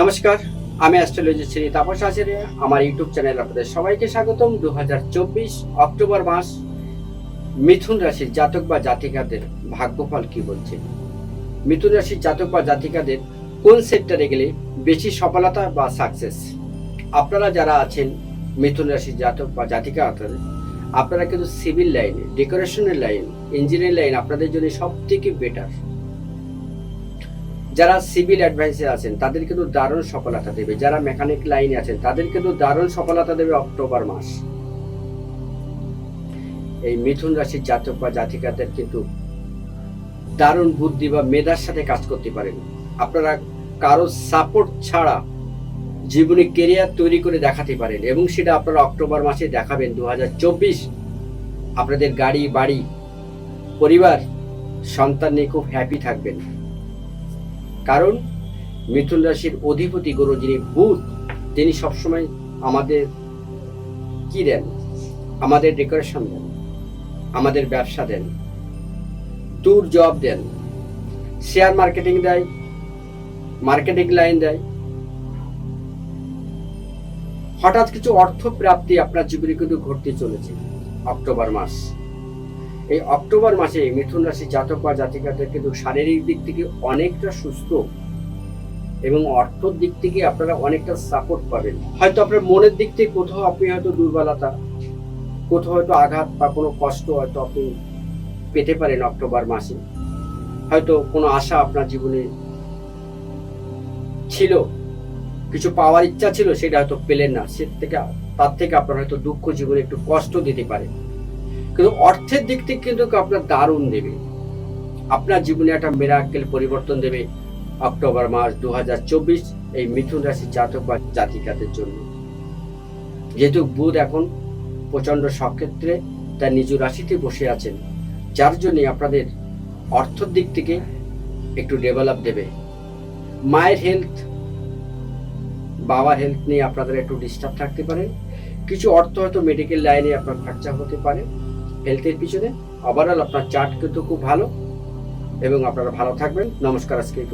নমস্কার, আমি অ্যাস্ট্রোলজি শ্রী তাপস আচার্য। আমার ইউটিউব চ্যানেল আপনাদের সবাইকে স্বাগতম। দু হাজার চব্বিশ অক্টোবর মাস, মিথুন রাশির জাতক বা জাতিকাদের ভাগ্যফল কি বলছে? মিথুন রাশির জাতক বা জাতিকাদের কোন সেক্টরে গেলে বেশি সফলতা বা সাকসেস আপনারা যারা আছেন মিথুন রাশির জাতক বা জাতিকা আপনারা কিন্তু সিভিল লাইনে ডেকোরেশনের লাইন ইঞ্জিনিয়ারিং লাইন আপনাদের জন্য সব থেকে বেটার যারা সিভিল অ্যাডভাইসে আছেন, তাদের কিন্তু দারুণ সফলতা দেবে। যারা মেকানিক লাইনে আছেন, তাদের কিন্তু দারুণ সফলতা দেবে অক্টোবর মাস। এই মিথুন রাশির জাতক বা জাতিকাদের কিন্তু দারুণ বুদ্ধি বা মেধার সাথে কাজ করতে পারেন। আপনারা কারও সাপোর্ট ছাড়া জীবনে কেরিয়ার তৈরি করে দেখাতে পারেন এবং সেটা আপনারা অক্টোবর মাসে দেখাবেন। দু হাজার চব্বিশ আপনাদের গাড়ি, বাড়ি, পরিবার, সন্তান নিয়ে খুব হ্যাপি থাকবেন। কারণ মিথুন রাশির অধিপতি গুরু যিনি বুধ তিনি সবসময় আমাদের কি দেন? আমাদের ডেকোরেশন দেন, আমাদের ব্যবসা দেন ট্যুর জব দেন শেয়ার মার্কেটিং দেয় মার্কেটিং লাইন দেয়। হঠাৎ কিছু অর্থ প্রাপ্তি আপনার জীবনে কিন্তু ঘটতে চলেছে, অক্টোবর মাস এই অক্টোবর মাসে মিথুন রাশি জাতক বা জাতিকাদের কিন্তু শারীরিক দিক থেকে অনেকটা সুস্থ এবং অর্থর দিক থেকে আপনারা অনেকটা সাপোর্ট পাবেন। হয়তো আপনার মনের দিক থেকে কোথাও আপনি হয়তো দুর্বলতা, কোথাও হয়তো আঘাত বা কোনো কষ্ট হয়তো আপনি পেতে পারেন অক্টোবর মাসে। হয়তো কোনো আশা আপনার জীবনে ছিল, কিছু পাওয়ার ইচ্ছা ছিল, সেটা হয়তো পেলেন না। সে থেকে, তার থেকে আপনার হয়তো দুঃখ জীবনে একটু কষ্ট দিতে পারে। কিন্তু অর্থের দিক থেকে কিন্তু আপনার দারুণ দেবে। আপনার জীবনে একটা মেরাকেল পরিবর্তন দেবে অক্টোবর মাস দু হাজার চব্বিশ এই মিথুন রাশির জাতক বা জাতিকাদের জন্য। যেহেতু বুধ এখন প্রচণ্ড সক্ষেত্রে তার নিজ রাশিতে বসে আছেন, যার জন্য আপনাদের অর্থের দিক থেকে একটু ডেভেলপ দেবে। মায়ের হেলথ বাবার হেলথ নিয়ে আপনাদের একটু ডিস্টার্ব থাকতে পারে। কিছু অর্থ হয়তো মেডিকেল লাইনে আপনার খরচা হতে পারে। হেলথের পিছনে। ওভারঅল আপনার চার্ট কিন্তু খুব ভালো। এবং আপনারা ভালো থাকবেন। নমস্কার, আজকে এই